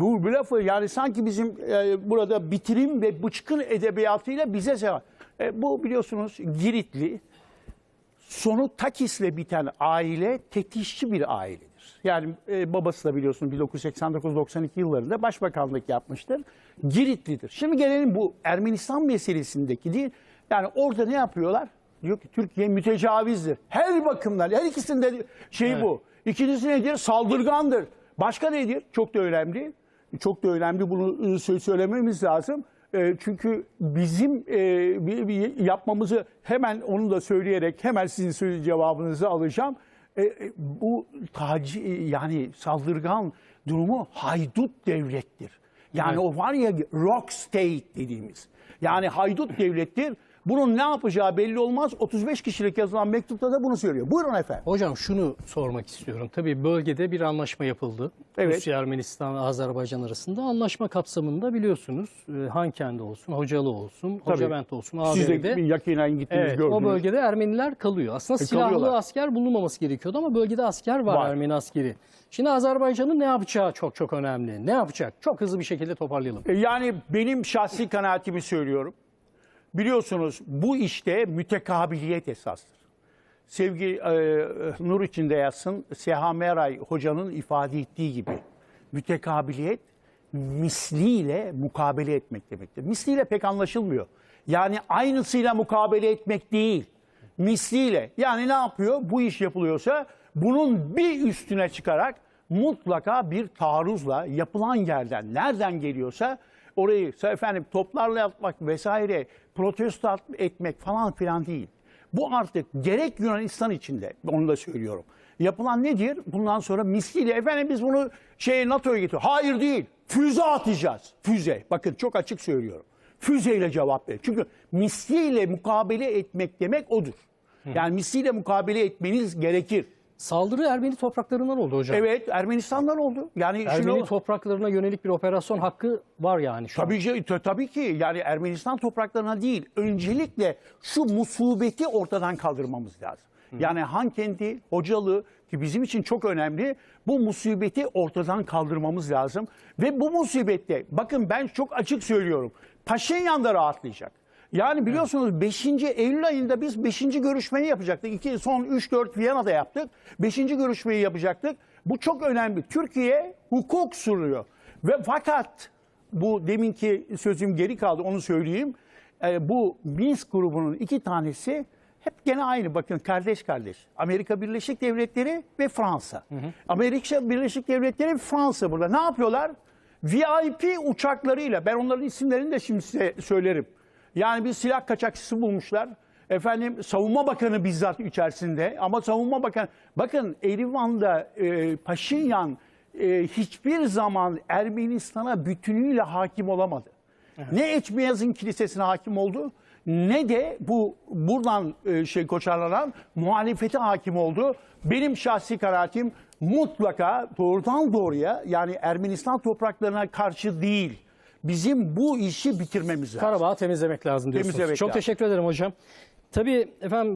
Bu, lafı yani sanki bizim e, burada bitirim ve bıçkın edebiyatıyla bize sev. E, bu biliyorsunuz Giritli sonu Takis'le biten aile tetişçi bir ailedir. Yani e, babası da biliyorsunuz 1989-92 yıllarında başbakanlık yapmıştır. Giritlidir. Şimdi gelelim bu Ermenistan meselesindeki değil. Yani orada ne yapıyorlar? Diyor ki Türkiye mütecavizdir. Her bakımdan her ikisinde şey bu. İkincisi nedir? Saldırgandır. Başka nedir? Çok da önemli. Çok da önemli bunu e, sö- söylememiz lazım. E, Çünkü bizim e, yapmamızı hemen onu da söyleyerek hemen sizin cevabınızı alacağım. Bu taci yani saldırgan durumu haydut devlettir. Yani o var ya rock state dediğimiz. Yani haydut devlettir. Bunun ne yapacağı belli olmaz. 35 kişilik yazılan mektupta da bunu söylüyor. Buyurun efendim. Hocam şunu sormak istiyorum. Tabii bölgede bir anlaşma yapıldı. Evet. Rusya, Ermenistan ve Azerbaycan arasında. Anlaşma kapsamında biliyorsunuz e, Hankendi olsun, Hocalı olsun, Hocavent olsun, Siz de yakinen gittiniz Evet, gördünüz. o bölgede Ermeniler kalıyor. Aslında E, silahlı kalıyorlar. asker bulunmaması gerekiyordu ama bölgede asker var, Var. Ermeni askeri. Şimdi Azerbaycan'ın ne yapacağı çok çok önemli. Ne yapacak? Çok hızlı bir şekilde toparlayalım. E, Yani benim şahsi kanaatimi söylüyorum. Biliyorsunuz bu işte mütekabiliyet esastır. Sevgi e, nur içinde yatsın Seha Meray hocanın ifade ettiği gibi mütekabiliyet misliyle mukabele etmek demektir. Misliyle pek anlaşılmıyor. Yani aynısıyla mukabele etmek değil. Misliyle. Yani ne yapıyor? Bu iş yapılıyorsa bunun bir üstüne çıkarak mutlaka bir taarruzla yapılan yerden nereden geliyorsa orayı efendim toplarla yapmak vesaire protesto etmek falan filan değil. Bu artık gerek Yunanistan içinde onu da söylüyorum. Yapılan nedir? Bundan sonra misliyle efendim biz bunu şeye NATO'ya getiriyor. Hayır değil. Füze atacağız. Füze. Bakın çok açık söylüyorum. Füzeyle cevap ver. Çünkü misliyle mukabele etmek demek odur. Yani misliyle mukabele etmeniz gerekir. Saldırı Ermeni topraklarından oldu hocam. Evet Ermenistan'dan oldu. Yani Ermeni şunu, topraklarına yönelik bir operasyon hakkı var yani şu. Tabii, ki- ta- tabii ki yani Ermenistan topraklarına değil öncelikle şu musibeti ortadan kaldırmamız lazım. Yani Hankendi, Hocalı ki bizim için çok önemli bu musibeti ortadan kaldırmamız lazım. Ve bu musibette bakın ben çok açık söylüyorum Paşinyan da rahatlayacak. Yani biliyorsunuz 5. Eylül ayında biz 5. görüşmeyi yapacaktık. İki, son 3-4 Viyana'da yaptık. 5. görüşmeyi yapacaktık. Bu çok önemli. Türkiye hukuk sunuyor. Ve fakat bu deminki sözüm geri kaldı onu söyleyeyim. Ee, bu Minsk grubunun iki tanesi hep gene aynı bakın kardeş kardeş. Amerika Birleşik Devletleri ve Fransa. Amerika Birleşik Devletleri ve Fransa burada. Ne yapıyorlar? VIP uçaklarıyla ben onların isimlerini de şimdi size söylerim. Yani bir silah kaçakçısı bulmuşlar. Efendim savunma bakanı bizzat içerisinde ama savunma bakanı bakın Erivan'da e, Paşinyan e, hiçbir zaman Ermenistan'a bütünüyle hakim olamadı. Ne Eçmeyaz'ın kilisesine hakim oldu ne de bu buradan e, şey koçarlanan muhalefete hakim oldu. Benim şahsi kanaatim mutlaka doğrudan doğruya yani Ermenistan topraklarına karşı değil. Bizim bu işi bitirmemiz lazım. Karabağ'ı temizlemek lazım diyorsunuz. Temizlemek Çok lazım. teşekkür ederim hocam. Tabii efendim